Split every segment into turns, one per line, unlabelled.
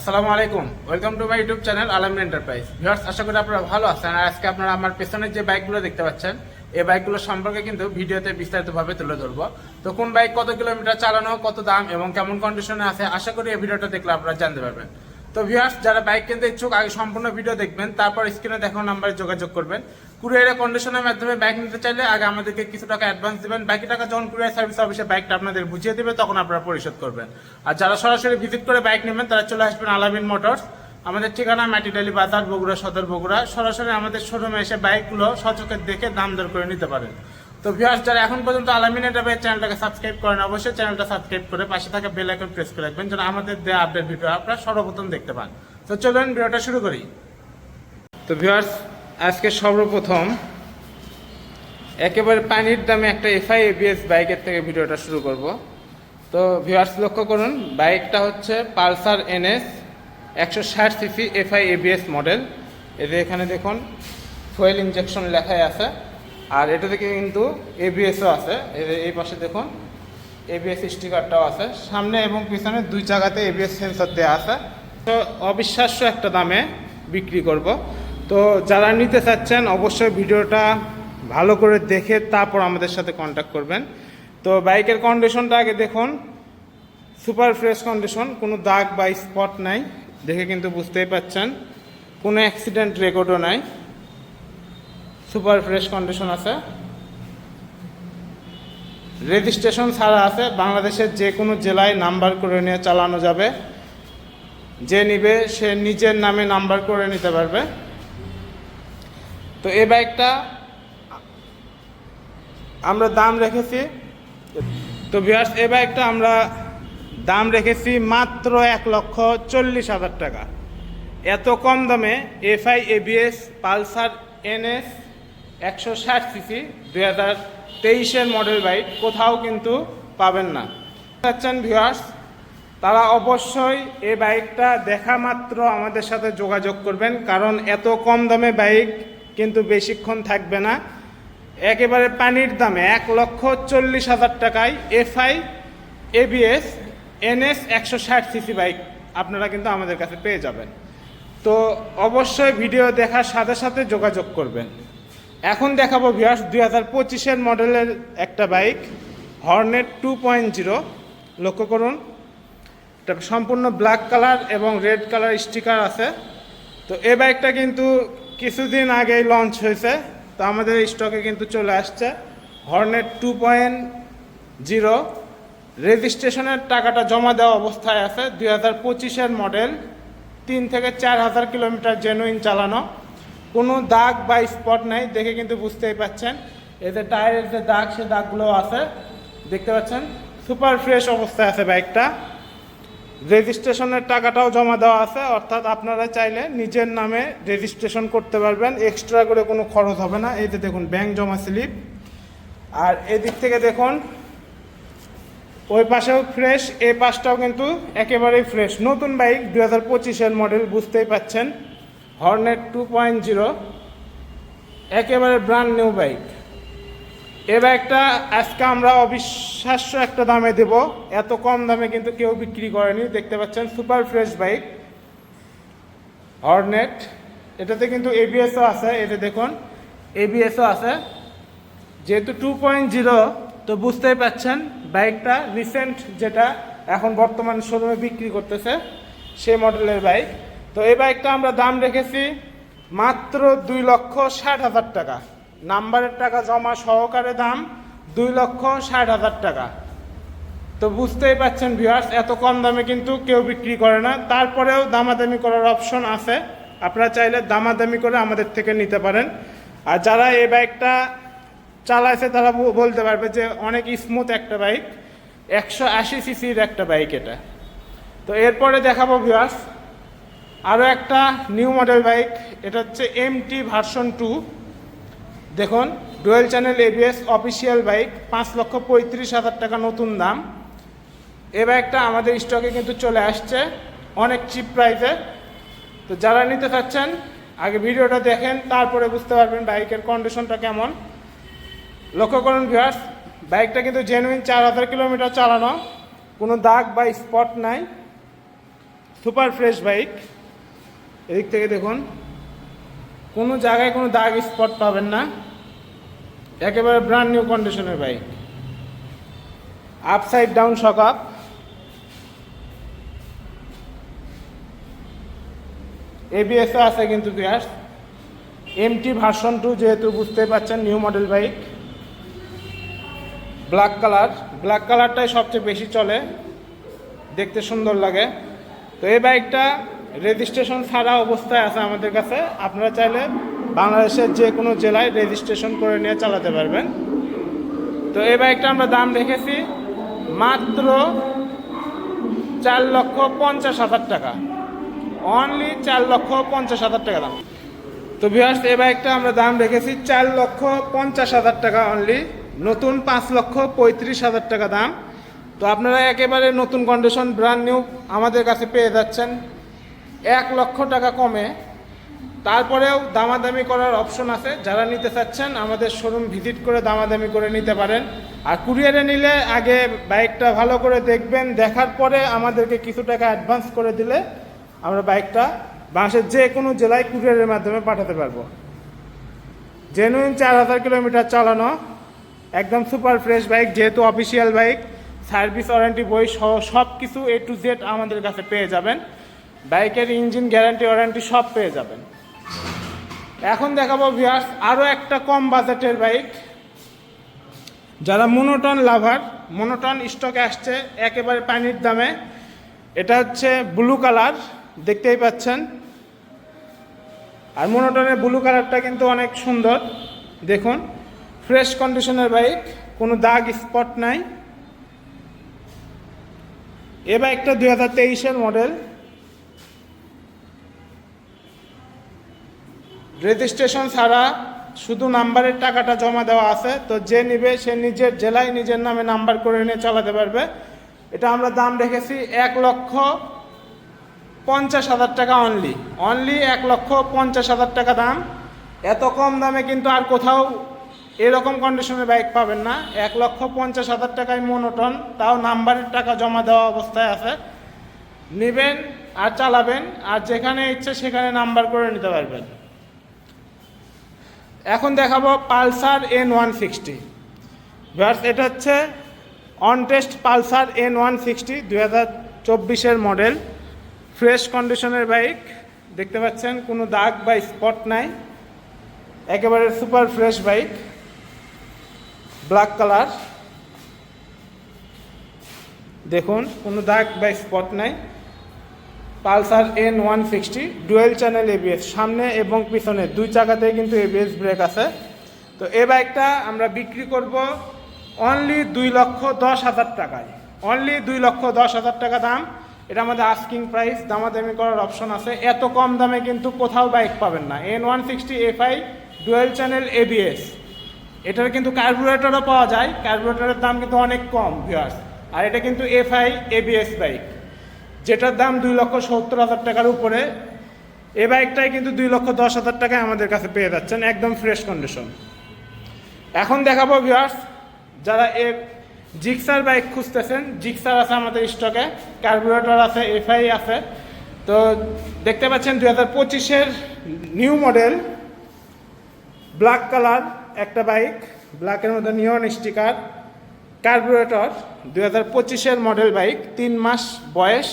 আসসালামু আলাইকুম। Welcome to my YouTube channel Alamin Enterprise viewers আশা করি আপনারা ভালো আছেন। আর আজকে আপনারা আমার পেছনের যে বাইকগুলো দেখতে পাচ্ছেন, এই বাইকগুলো সম্পর্কে কিন্তু ভিডিওতে বিস্তারিতভাবে তুলে ধরবো। তো কোন বাইক কত কিলোমিটার চালানো, কত দাম এবং কেমন কন্ডিশনে আছে, আশা করি এই ভিডিওটা দেখলে আপনারা জানতে পারবেন। তো ভিউয়ার্স যারা বাইক কিনতে ইচ্ছুক, আগে সম্পূর্ণ ভিডিও দেখবেন, তারপর স্ক্রিনে দেখানো নাম্বারে যোগাযোগ করবেন। কুরিয়ারের কন্ডিশনের মাধ্যমে বাইক নিতে চাইলে আগে আমাদেরকে কিছু টাকা অ্যাডভান্স দিবেন। বাকি টাকা যখন কুরিয়ার সার্ভিস অফিসে বাইকটা আপনাদের বুঝিয়ে দেবে, তখন আপনারা পরিশোধ করবেন। আর যারা সরাসরি ভিজিট করে বাইক নেবেন, তারা চলে আসবেন আলামিন মোটরস আমাদের ঠিকানা মাটিডালি বাজার বগুড়া, সদর বগুড়া। সরাসরি আমাদের শোরুমে এসে বাইকগুলো সচকে দেখে দাম দর করে নিতে পারেন। তো ভিউয়ার্স যারা এখন পর্যন্ত আলামিন এন্টারপ্রাইজ চ্যানেলটাকে সাবস্ক্রাইব করেন, অবশ্যই চ্যানেলটা সাবস্ক্রাইব করে পাশে থাকা বেল আইকন প্রেস করে রাখবেন, যেন আমাদের দেওয়া আপডেট ভিডিও আপনারা সর্বপ্রথম দেখতে পান। তো চলুন, ভিডিওটা শুরু করি। তো ভিউয়ার্স আজকে সর্বপ্রথম একেবারে পানির দামে একটা এফআই এবিএস বাইকের থেকে ভিডিওটা শুরু করব। তো ভিউয়ার্স লক্ষ্য করুন বাইকটা হচ্ছে পালসার এনএস একশো ষাট সিসি এফআই এবিএস মডেল এদের এখানে দেখুন ফুয়েল ইঞ্জেকশন লেখাই আছে। আর এটা থেকে কিন্তু এবিএসও আছে। এই পাশে দেখুন এবিএস স্টিকারটাও আছে। সামনে এবং পিছনে দুই জায়গাতে এবিএস সেন্সর দেওয়া আছে। তো অবিশ্বাস্য একটা দামে বিক্রি করব। তো যারা নিতে চাচ্ছেন, অবশ্যই ভিডিওটা ভালো করে দেখে তারপর আমাদের সাথে কন্ট্যাক্ট করবেন। তো বাইকের কন্ডিশনটা আগে দেখুন। সুপার ফ্রেশ কন্ডিশন কোনো দাগ বা স্পট নাই, দেখে কিন্তু বুঝতেই পাচ্ছেন। কোনো অ্যাক্সিডেন্ট রেকর্ডও নাই। সুপার ফ্রেশ কন্ডিশন আছে। রেজিস্ট্রেশন ছাড়া আছে। বাংলাদেশের যে কোনো জেলায় নাম্বার করে নিয়ে চালানো যাবে। যে নিবে, সে নিজের নামে নাম্বার করে নিতে পারবে। তো এই বাইকটা আমরা দাম রেখেছি। তো ভিউয়ার্স এই বাইকটা আমরা দাম রেখেছি মাত্র এক লক্ষ চল্লিশ হাজার টাকা। এত কম দামে এফআই, এবিএস, পালসার, এনএস, একশো ষাট সিসি, দুই হাজার তেইশের মডেল বাইক কোথাও কিন্তু পাবেন না। চাচ্ছেন ভিউয়ার্স তারা অবশ্যই এই বাইকটা দেখা মাত্র আমাদের সাথে যোগাযোগ করবেন, কারণ এত কম দামে বাইক কিন্তু বেশিক্ষণ থাকবে না। একেবারে পানির দামে এক লক্ষ চল্লিশ হাজার টাকায় এফআই, এবিএস, এনএস একশো ষাট সিসি বাইক আপনারা কিন্তু আমাদের কাছে পেয়ে যাবেন। তো অবশ্যই ভিডিও দেখার সাথে সাথে যোগাযোগ করবেন। এখন দেখাবো ভিউয়ার্স দুই হাজার পঁচিশের মডেলের একটা bike Hornet two point zero লক্ষ্য করুন সম্পূর্ণ ব্ল্যাক কালার এবং রেড কালার স্টিকার আছে। তো এই বাইকটা কিন্তু কিছুদিন আগেই লঞ্চ হয়েছে, তো আমাদের স্টকে কিন্তু চলে আসছে। হর্নেট টু পয়েন্ট জিরো রেজিস্ট্রেশনের টাকাটা জমা দেওয়া অবস্থায় আছে, দুই হাজার পঁচিশের মডেল তিন থেকে চার হাজার কিলোমিটার জেনুইন চালানো। কোনো দাগ বা স্পট নাই, দেখে কিন্তু বুঝতেই পাচ্ছেন। এতে টায়ারের যে দাগ, সে দাগগুলো আছে। দেখতে পাচ্ছেন? সুপার ফ্রেশ অবস্থায় আছে বাইকটা রেজিস্ট্রেশনের টাকাটাও জমা দেওয়া আছে, অর্থাৎ আপনারা চাইলে নিজের নামে রেজিস্ট্রেশন করতে পারবেন। এক্সট্রা করে কোনো খরচ হবে না। এই যে দেখুন ব্যাংক জমা স্লিপ। আর এদিক থেকে দেখুন, ওই পাশেও ফ্রেশ এই পাশটাও কিন্তু একেবারেই ফ্রেশ নতুন বাইক দু হাজার পঁচিশের মডেল বুঝতেই পাচ্ছেন। হর্নেট টু পয়েন্ট জিরো একেবারে ব্র্যান্ড নিউ বাইক এ বাইকটা আজকে আমরা অবিশ্বাস্য একটা দামে দেব। এত কম দামে কিন্তু কেউ বিক্রি করেনি। দেখতে পাচ্ছেন, সুপার ফ্রেশ বাইক। হর্নেট। এটাতে কিন্তু এবিএসও আছে এটা দেখুন এবিএসও আছে। যেহেতু টু পয়েন্ট জিরো তো বুঝতেই পাচ্ছেন, বাইকটা রিসেন্ট যেটা এখন বর্তমান শোরুমে বিক্রি করতেছে, সেই মডেলের বাইক। তো এই বাইকটা আমরা দাম রেখেছি মাত্র দুই লক্ষ ষাট হাজার টাকা। নাম্বারের টাকা জমা সহকারে দাম দুই লক্ষ ষাট হাজার টাকা। তো বুঝতেই পাচ্ছেন ভিউয়ার্স এত কম দামে কিন্তু কেউ বিক্রি করে না। তারপরেও দামাদামি করার অপশন আছে। আপনারা চাইলে দামাদামি করে আমাদের থেকে নিতে পারেন। আর যারা এই বাইকটা চালাইছে, তারা বলতে পারবে যে অনেক স্মুথ একটা বাইক একশো আশি সিসির একটা বাইক এটা। তো এরপরে দেখাবো ভিউয়ার্স আরও একটা নিউ মডেল বাইক এটা হচ্ছে এমটি ভার্সন টু দেখুন, dual channel ABS official bike পাঁচ লক্ষ পঁয়ত্রিশ হাজার টাকা নতুন দাম। এ বাইকটা আমাদের স্টকে কিন্তু চলে আসছে, অনেক চিপ প্রাইসে তো যারা নিতে চাচ্ছেন, আগে ভিডিওটা দেখেন, তারপরে বুঝতে পারবেন বাইকের কন্ডিশনটা কেমন। লক্ষ্য করুন ভিউয়ার্স বাইকটা কিন্তু জেনুইন চার হাজার কিলোমিটার চালানো, কোনো দাগ বা স্পট নাই। সুপার ফ্রেশ বাইক এদিক থেকে দেখুন কোনো জায়গায় কোনো দাগ স্পট পাবেন না। একেবারে ব্র্যান্ড নিউ কন্ডিশনের bike upside down shock up ABS আছে কিন্তু বিয়াস এমটি ভার্সন টু যেহেতু বুঝতে পারছেন new model bike black colour black কালারটাই সবচেয়ে বেশি চলে। দেখতে সুন্দর লাগে। তো এই বাইকটা রেজিস্ট্রেশন ছাড়া অবস্থায় আছে আমাদের কাছে। আপনারা চাইলে বাংলাদেশের যে কোনো জেলায় রেজিস্ট্রেশন করে নিয়ে চালাতে পারবেন। তো এই বাইকটা আমরা দাম রেখেছি মাত্র চার লক্ষ পঞ্চাশ হাজার টাকা। অনলি চার লক্ষ পঞ্চাশ হাজার টাকা দাম। তো ভিউয়ার্স এই বাইকটা আমরা দাম রেখেছি চার লক্ষ পঞ্চাশ হাজার টাকা অনলি নতুন পাঁচ লক্ষ পঁয়ত্রিশ হাজার টাকা দাম। তো আপনারা একেবারে নতুন কন্ডিশন ব্র্যান্ড নিউ আমাদের কাছে পেয়ে যাচ্ছেন। এক লক্ষ টাকা কমে। তারপরেও দামাদামি করার অপশন আছে। যারা নিতে চাচ্ছেন, আমাদের শোরুম ভিজিট করে দামাদামি করে নিতে পারেন। আর কুরিয়ারে নিলে আগে বাইকটা ভালো করে দেখবেন, দেখার পরে আমাদেরকে কিছু টাকা অ্যাডভান্স করে দিলে আমরা বাইকটা বাংলাদেশের যে কোনো জেলায় কুরিয়ারের মাধ্যমে পাঠাতে পারব। জেনুইন চার হাজার কিলোমিটার চালানো, একদম সুপার ফ্রেশ বাইক যেহেতু অফিসিয়াল বাইক সার্ভিস ওয়ারেন্টি বই সহ সব কিছু এ টু জেড আমাদের কাছে পেয়ে যাবেন। বাইকের ইঞ্জিন গ্যারান্টি ওয়ারেন্টি সব পেয়ে যাবেন। এখন দেখাবো ভিয়ার্স আরও একটা কম বাজেটের বাইক। যারা মনোটন লাভার, মনোটন স্টকে আসছে একেবারে পানির দামে। এটা হচ্ছে ব্লু কালার দেখতেই পাচ্ছেন। আর মনোটনের ব্লু কালারটা কিন্তু অনেক সুন্দর। দেখুন ফ্রেশ কন্ডিশনের বাইক, কোনো দাগ স্পট নাই। এ বাইকটা দুই হাজার তেইশের মডেল রেজিস্ট্রেশন ছাড়া শুধু নাম্বারের টাকাটা জমা দেওয়া আছে, তো যে নিবে সে নিজের জেলায় নিজের নামে নাম্বার করে নিয়ে চালাতে পারবে। এটা আমরা দাম রেখেছি এক লক্ষ পঞ্চাশ হাজার টাকা অনলি অনলি এক লক্ষ পঞ্চাশ হাজার টাকা দাম। এত কম দামে কিন্তু আর কোথাও এরকম কন্ডিশনের বাইক পাবেন না। এক লক্ষ পঞ্চাশ হাজার টাকায় মনোটন তাও নাম্বারের টাকা জমা দেওয়া অবস্থায় আছে। নেবেন আর চালাবেন, আর যেখানে ইচ্ছে সেখানে নাম্বার করে নিতে পারবেন। এখন দেখাবো পালসার এন ওয়ান সিক্সটি। ভার্স এটা হচ্ছে on test Pulsar N one sixty দু হাজার চব্বিশের মডেল। ফ্রেশ কন্ডিশনের বাইক, দেখতে পাচ্ছেন, কোনো দাগ বা স্পট নাই। একেবারে super fresh bike, black colour. দেখুন, কোনো দাগ বা স্পট নাই। Pulsar N one sixty dual channel ABS সামনে এবং পিছনে, দুই চাকাতেই কিন্তু এবিএস ব্রেক আছে। তো এ বাইকটা আমরা বিক্রি করব অনলি দুই লক্ষ দশ হাজার টাকায়। অনলি দুই লক্ষ দশ হাজার টাকা দাম। এটা আমাদের আস্কিং প্রাইস দামাদামি করার অপশন আছে। এত কম দামে কিন্তু কোথাও বাইক পাবেন না। N one sixty FI dual channel ABS এটার কিন্তু কার্বুরেটরও পাওয়া যায়। কার্বুরেটরের দাম কিন্তু অনেক কম ভিউয়ার্স আর এটা কিন্তু এফআই এবিএস বাইক। যেটার দাম দুই লক্ষ সত্তর হাজার টাকার উপরে, এ বাইকটাই কিন্তু দুই লক্ষ দশ হাজার টাকায় আমাদের কাছে পেয়ে যাচ্ছেন, একদম ফ্রেশ কন্ডিশন এখন দেখাবো ভিউয়ার্স যারা এ জিক্সার বাইক খুঁজতেছেন, জিক্সার আছে আমাদের স্টকে, কার্বুরেটর আছে, এফআই আছে। তো দেখতে পাচ্ছেন দুই হাজার পঁচিশের নিউ মডেল ব্ল্যাক কালার একটা বাইক ব্ল্যাকের মধ্যে নিয়ন স্টিকার কার্বুরেটর, দুই হাজার পঁচিশের মডেল বাইক, তিন মাস বয়স।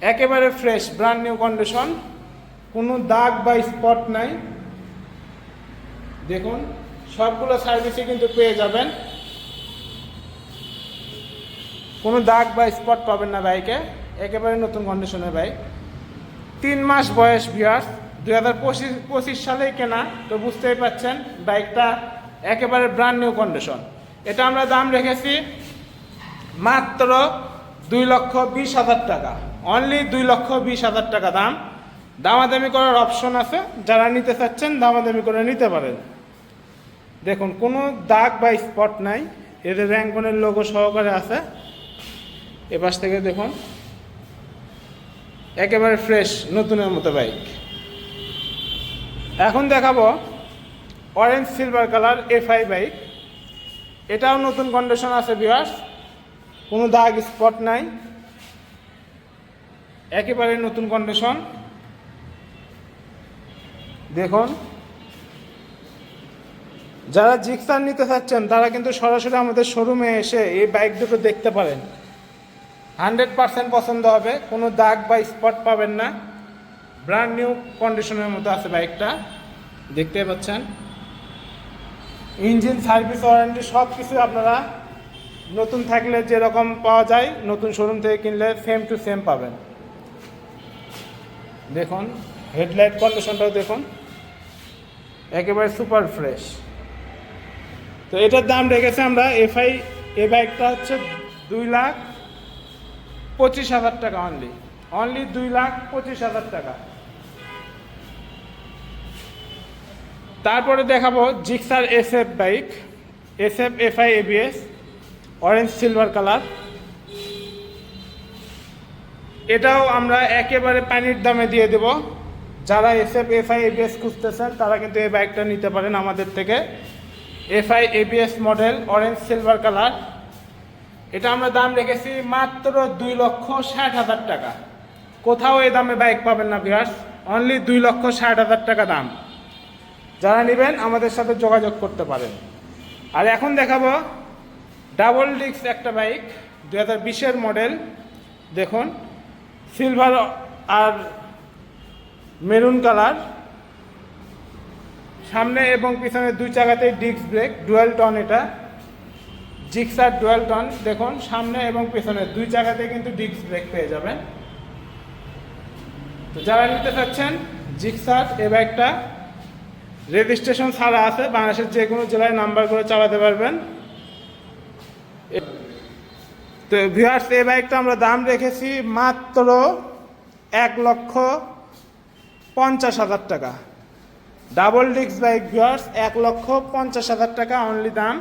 একেবারে ফ্রেশ ব্র্যান্ড নিউ কন্ডিশন কোনো দাগ বা স্পট নাই। দেখুন, সবগুলো সার্ভিসে কিন্তু পেয়ে যাবেন। কোনো দাগ বা স্পট পাবেন না বাইকে একেবারে নতুন কন্ডিশনের বাইক তিন মাস বয়স বিয়ার্স দুই হাজার পঁচিশ পঁচিশ সালেই কেনা, তো বুঝতেই পাচ্ছেন, বাইকটা একেবারে ব্র্যান্ড নিউ কন্ডিশন এটা আমরা দাম রেখেছি মাত্র দুই লক্ষ বিশ হাজার টাকা। অনলি দুই লক্ষ বিশ হাজার টাকা দাম। দামাদামি করার অপশন আছে। যারা নিতে চাচ্ছেন, দামাদামি করে নিতে পারেন। দেখুন, কোনো দাগ বা স্পট নাই। এদের র্যাঙ্কনের লোগো সহকারে আছে। এপাশ থেকে দেখুন। একেবারে ফ্রেশ নতুনের মতো বাইক এখন দেখাবো orange silver colour FI bike এটাও নতুন কন্ডিশন আছে বিয়ার্স কোনো দাগ স্পট নাই। একেবারে নতুন কন্ডিশন দেখুন, যারা জিক্সার নিতে চাচ্ছেন, তারা কিন্তু সরাসরি আমাদের শোরুমে এসে এই বাইক দুটো দেখতে পারেন। হান্ড্রেড পার্সেন্ট পছন্দ হবে, কোনো দাগ বা স্পট পাবেন না। ব্র্যান্ড নিউ কন্ডিশনের মতো আছে বাইকটা দেখতে পাচ্ছেন? ইঞ্জিন সার্ভিস ওয়ারেন্টি সব কিছু আপনারা নতুন থাকলে যেরকম পাওয়া যায়, নতুন শোরুম থেকে কিনলে সেম টু সেম পাবেন। দেখুন হেডলাইট কন্ডিশনটাও দেখুন? একেবারে সুপার ফ্রেশ তো এটার দাম রেখেছে আমরা এফআই এ বাইকটা হচ্ছে দুই লাখ পঁচিশ হাজার টাকা অনলি অনলি দুই লাখ পঁচিশ হাজার টাকা। তারপরে দেখাবো Gixxer S F bike S F FI ABS orange silver colour এটাও আমরা একেবারে পানির দামে দিয়ে দেব। যারা এস এফ এফআই এবিএস খুঁজতেছেন, তারা কিন্তু এই বাইকটা নিতে পারেন আমাদের থেকে। FI ABS model orange silver colour এটা আমরা দাম রেখেছি মাত্র দুই লক্ষ ষাট হাজার টাকা। কোথাও এই দামে বাইক পাবেন না বিহার অনলি দুই লক্ষ ষাট হাজার টাকা দাম। যারা নেবেন, আমাদের সাথে যোগাযোগ করতে পারেন। আর এখন দেখাবো ডাবল ডিস্ক একটা বাইক দু হাজার বিশের মডেল দেখুন। সিলভার আর মেরুন কালার। সামনে এবং পিছনে দুই চাকাতেই ডিস্ক ব্রেক, ডুয়েল টন এটা। জিক্সার ডুয়েল টন, দেখুন, সামনে এবং পিছনে দুই জায়গাতে কিন্তু ডিস্ক ব্রেক পেয়ে যাবেন। তো যারা নিতে চাচ্ছেন জিক্সার এ বাইকটা, রেজিস্ট্রেশন ছাড়া আছে, বাংলাদেশের যে কোনো জেলায় নাম্বার করে চালাতে পারবেন। তো ভিউয়ার্স এই বাইকটা আমরা দাম রেখেছি মাত্র এক লক্ষ পঞ্চাশ হাজার টাকা। ডাবল ডিস্ক বাইক ভিউয়ার্স এক লক্ষ পঞ্চাশ হাজার টাকা অনলি দাম।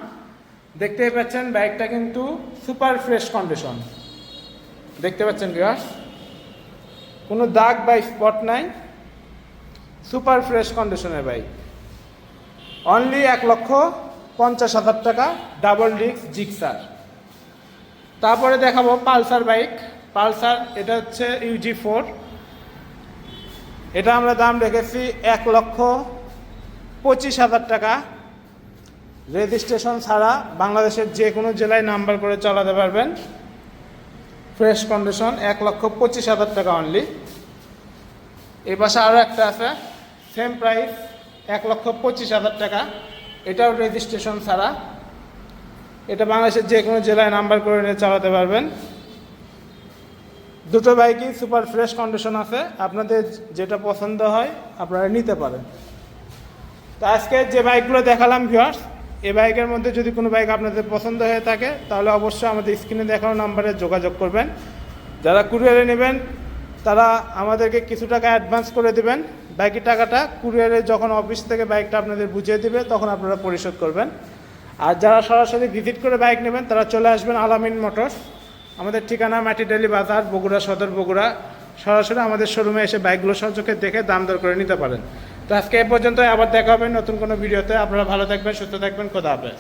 দেখতেই পাচ্ছেন বাইকটা কিন্তু সুপার ফ্রেশ কন্ডিশন দেখতে পাচ্ছেন ভিউয়ার্স কোনো দাগ বা স্পট নাই। সুপার ফ্রেশ কন্ডিশনের বাইক অনলি এক লক্ষ পঞ্চাশ হাজার টাকা ডাবল ডিস্ক জিক্সার তারপরে দেখাবো পালসার বাইক। পালসার, এটা হচ্ছে ইউজি ফোর এটা আমরা দাম রেখেছি এক লক্ষ পঁচিশ হাজার টাকা। রেজিস্ট্রেশন ছাড়া বাংলাদেশের যে কোনো জেলায় নাম্বার করে চালাতে পারবেন। ফ্রেশ কন্ডিশন, এক লক্ষ পঁচিশ হাজার টাকা অনলি এই পাশে আরও একটা আছে সেম প্রাইস এক লক্ষ পঁচিশ হাজার টাকা। এটাও রেজিস্ট্রেশন ছাড়া। এটা বাংলাদেশের যে কোনো জেলায় নাম্বার করে নিয়ে চালাতে পারবেন। দুটো বাইকই সুপার ফ্রেশ কন্ডিশন আছে। আপনাদের যেটা পছন্দ হয়, আপনারা নিতে পারেন। তো আজকে যে বাইকগুলো দেখালাম ভিউয়ার্স এই বাইকের মধ্যে যদি কোনো বাইক আপনাদের পছন্দ হয়ে থাকে, তাহলে অবশ্যই আমাদের স্ক্রিনে দেখানো নাম্বারে যোগাযোগ করবেন। যারা কুরিয়ারে নেবেন, তারা আমাদেরকে কিছু টাকা অ্যাডভান্স করে দেবেন। বাকি টাকাটা কুরিয়ারে যখন অফিস থেকে বাইকটা আপনাদের বুঝিয়ে দেবে, তখন আপনারা পরিশোধ করবেন। আর যারা সরাসরি ভিজিট করে বাইক নেবেন, তারা চলে আসবেন আলামিন মোটরস। আমাদের ঠিকানা মাটিডালি বাজার, বগুড়া সদর, বগুড়া। সরাসরি আমাদের শোরুমে এসে বাইকগুলো সহযোগে দেখে দাম দর করে নিতে পারেন। তো আজকে এ পর্যন্ত আবার দেখা হবে নতুন কোনো ভিডিওতে। আপনারা ভালো থাকবেন, সুস্থ থাকবেন, খোদা হাফেজ।